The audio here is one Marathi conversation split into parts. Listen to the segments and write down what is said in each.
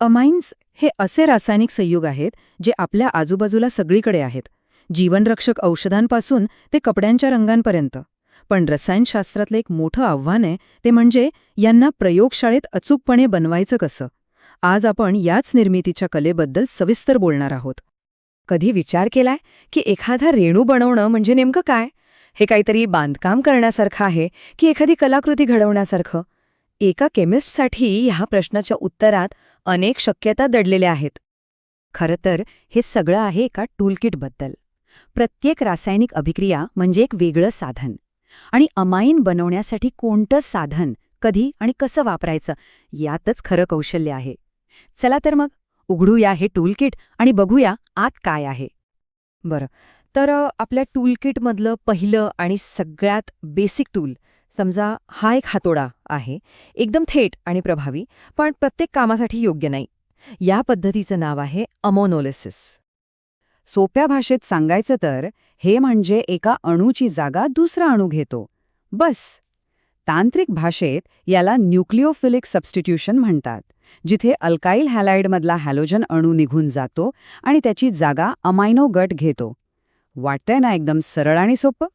अमाइन्स हे असे रासायनिक संयुग आहेत जे आपल्या आजूबाजूला सगळीकडे आहेत. जीवनरक्षक औषधांपासून ते कपड्यांच्या रंगांपर्यंत. पण रसायनशास्त्रातलं एक मोठं आव्हान आहे ते म्हणजे यांना प्रयोगशाळेत अचूकपणे बनवायचं कसं? आज आपण याच निर्मितीच्या कलेबद्दल सविस्तर बोलणार आहोत. कधी विचार केलाय की एखादा रेणू बनवणं म्हणजे नेमकं काय? हे काहीतरी बांधकाम करण्यासारखं आहे की एखादी कलाकृती घडवण्यासारखं? एका केमिस्टसाठी ह्या प्रश्नाच्या उत्तरात अनेक शक्यता दडलेल्या आहेत. खरं तर हे सगळं आहे एका टूलकिटबद्दल. प्रत्येक रासायनिक अभिक्रिया म्हणजे एक वेगळं साधन. आणि अमाईन बनवण्यासाठी कोणतं साधन कधी आणि कसं वापरायचं यातच खरं कौशल्य आहे. चला तर मग उघडूया हे टूलकिट आणि बघूया आत काय आहे. बरं तर आपल्या टूलकिटमधलं पहिलं आणि सगळ्यात बेसिक टूल समजा हा एक हातोडा आहे एकदम थेट आणि प्रभावी पण प्रत्येक कामासाठी योग्य नाही. या पद्धतीचं नाव आहे अमोनोलिसिस. सोप्या भाषेत सांगायचं तर हे म्हणजे एका अणूची जागा दुसरा अणू घेतो. बस. तांत्रिक भाषेत याला न्यूक्लिओफिलिक सबस्टिट्यूशन म्हणतात जिथे अल्काईल हॅलाइडमधला हॅलोजन अणू निघून जातो आणि त्याची जागा अमायनो गट घेतो. वाटतंय ना एकदम सरळ आणि सोपं?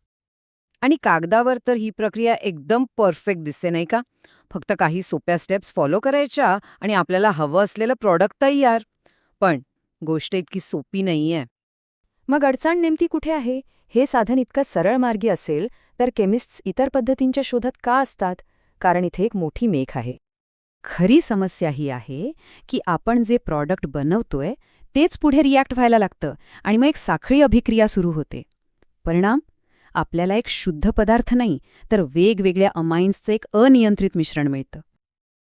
आणि कागदावर तर ही प्रक्रिया एकदम परफेक्ट दिसते नाही का? फक्त काही सोप्या स्टेप्स फॉलो करायच्या आणि आपल्याला हवं असलेलं प्रॉडक्ट तयार. पण गोष्ट इतकी सोपी नाहीये. मग अडचण नेमकी कुठे आहे? हे साधन इतकं सरळ मार्गी असेल तर केमिस्ट्स इतर पद्धतींच्या शोधात का असतात? कारण इथे एक मोठी मेख आहे. खरी समस्या ही आहे की आपण जे प्रॉडक्ट बनवतोय तेच पुढे रिॲक्ट व्हायला लागतं आणि मग एक साखळी अभिक्रिया सुरू होते. परिणाम? आपल्याला एक शुद्ध पदार्थ नाही तर वेगवेगळ्या अमाइन्सचं एक अनियंत्रित मिश्रण मिळतं.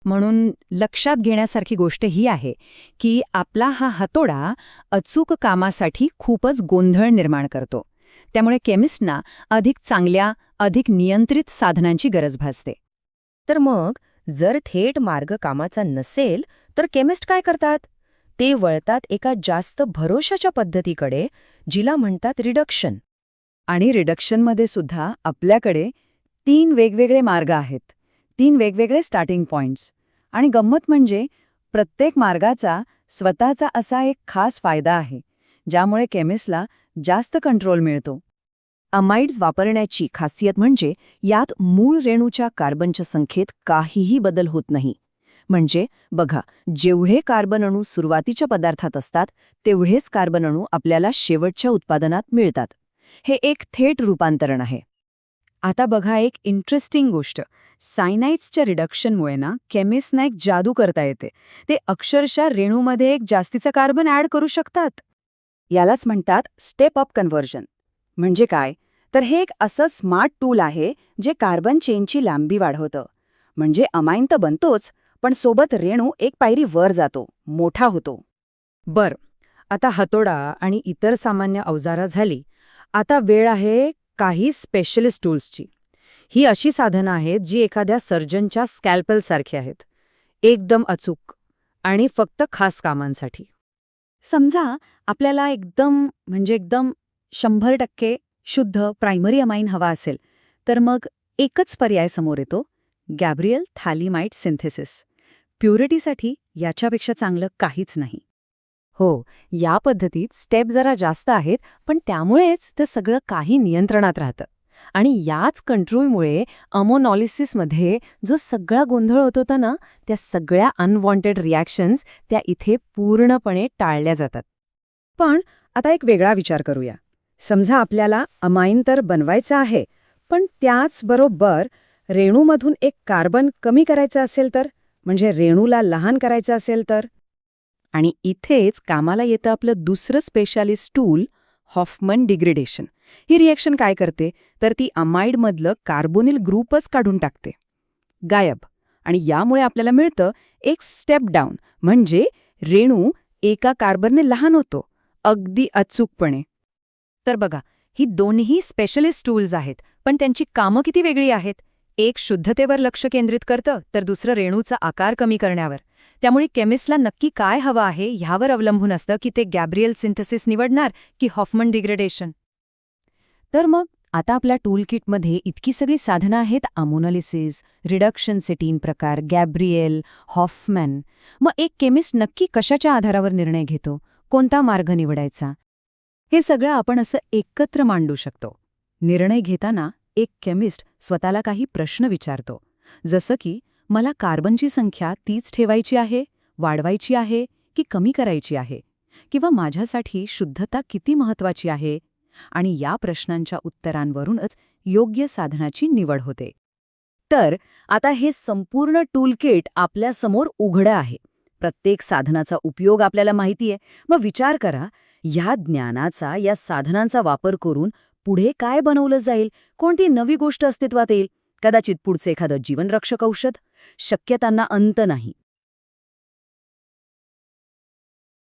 म्हणून लक्षात घेण्यासारखी गोष्ट ही आहे की आपला हा हातोडा अचूक कामासाठी खूपच गोंधळ निर्माण करतो. त्यामुळे केमिस्टना अधिक चांगल्या अधिक नियंत्रित साधनांची गरज भासते. तर मग जर थेट मार्ग कामाचा नसेल तर केमिस्ट काय करतात? ते वळतात एका जास्त भरोशाच्या पद्धतीकडे जिला म्हणतात रिडक्शन. आणि रिडक्शनमध्ये सुद्धा आपल्याकडे तीन वेगवेगळे मार्ग आहेत. तीन वेगवेगळे स्टार्टिंग पॉइंट्स आणि गंमत म्हणजे प्रत्येक मार्गाचा स्वतःचा असा एक खास फायदा आहे ज्यामुळे केमिस्टला जास्त कंट्रोल मिळतो. अमाइड्स वापरण्याची खासियत म्हणजे यात मूळ रेणूच्या कार्बनच्या संख्येत काहीही बदल होत नाही. म्हणजे बघा जेवढे कार्बन अणू सुरुवातीच्या पदार्थात असतात तेवढेच कार्बन अणू आपल्याला शेवटच्या उत्पादनात मिळतात. हे एक थेट रूपांतरण आहे. आता बघा एक इंटरेस्टिंग गोष्ट. सायनाईट्सच्या रिडक्शनमुळे ना केमिस्टना एक जादू करता येते. ते अक्षरशः रेणूमध्ये एक जास्तीचा कार्बन ॲड करू शकतात. यालाच म्हणतात स्टेप अप कन्व्हर्जन म्हणजे काय? तर हे एक असं स्मार्ट टूल आहे जे कार्बन चेनची लांबी वाढवतं. म्हणजे अमाइन तर बनतोच पण सोबत रेणू एक पायरी वर जातो मोठा होतो. बर. आता हातोडा आणि इतर सामान्य अवजारा झाली आता वेळ आहे काही स्पेशलिस्ट टूल्सची ही अशी साधनं आहेत जी एखाद्या सर्जनच्या स्कॅल्पेलसारखी आहेत. एकदम अचूक आणि फक्त खास कामांसाठी. समजा आपल्याला एकदम म्हणजे एकदम शंभर टक्के शुद्ध प्रायमरी अमाइन हवा असेल तर मग एकच पर्याय समोर येतो गॅब्रियल थॅलिमाइट सिंथेसिस प्युरिटीसाठी याच्यापेक्षा चांगलं काहीच नाही. हो या पद्धतीत स्टेप जरा जास्त आहेत पण त्यामुळेच ते सगळं काही नियंत्रणात राहतं. आणि याच कंट्रोलमुळे अमोनॉलिसिसमध्ये जो सगळा गोंधळ होत होता ना त्या सगळ्या अनवॉन्टेड रिॲक्शन्स त्या इथे पूर्णपणे टाळल्या जातात. पण आता एक वेगळा विचार करूया. समजा आपल्याला अमाइन तर बनवायचं आहे पण त्याचबरोबर रेणूमधून एक कार्बन कमी करायचं असेल तर? म्हणजे रेणूला लहान करायचं असेल तर? आणि इथेच कामाला येतं आपलं दुसरं स्पेशालिस्ट टूल हॉफमन डिग्रेडेशन ही रिएक्शन काय करते? तर ती अमाइडमधलं कार्बोनिल ग्रुपच काढून टाकते. गायब. आणि यामुळे आपल्याला मिळतं एक स्टेप डाऊन म्हणजे रेणू एका कार्बनने लहान होतो. अगदी अचूकपणे. तर बघा ही दोन्ही स्पेशलिस्ट टूल्स आहेत पण त्यांची कामं किती वेगळी आहेत? एक शुद्धतेवर लक्ष केंद्रित करतं तर दुसरं रेणूचा आकार कमी करण्यावर. त्यामुळे केमिस्टला नक्की काय हवं आहे ह्यावर अवलंबून असतं की ते गॅब्रियल सिंथेसिस निवडणार की हॉफमन डिग्रेडेशन. तर मग आता आपल्या टूल किटमध्ये इतकी सगळी साधनं आहेत अमोनालिसिस रिडक्शन सिटीन प्रकार गॅब्रिएल हॉफमॅन. मग एक केमिस्ट नक्की कशाच्या आधारावर निर्णय घेतो? कोणता मार्ग निवडायचा? हे सगळं आपण असं एकत्र मांडू शकतो. निर्णय घेताना एक केमिस्ट स्वतःला काही प्रश्न विचारतो. जसं की मला कार्बनची संख्या तीच ठेवायची आहे वाढवायची आहे की कमी करायची आहे? किंवा माझ्यासाठी शुद्धता किती महत्वाची आहे? आणि या प्रश्नांच्या उत्तरांवरूनच योग्य साधनाची निवड होते. तर आता हे संपूर्ण टूलकिट आपल्यासमोर उघडं आहे. प्रत्येक साधनाचा उपयोग आपल्याला माहिती आहे मग विचार करा ह्या ज्ञानाचा या साधनांचा वापर करून पुढे काय बनवलं जाईल? कोणती नवी गोष्ट अस्तित्वात येईल? कदाचित पुढचं एखादं जीवनरक्षक औषध? शक्यतांना अंत नाही.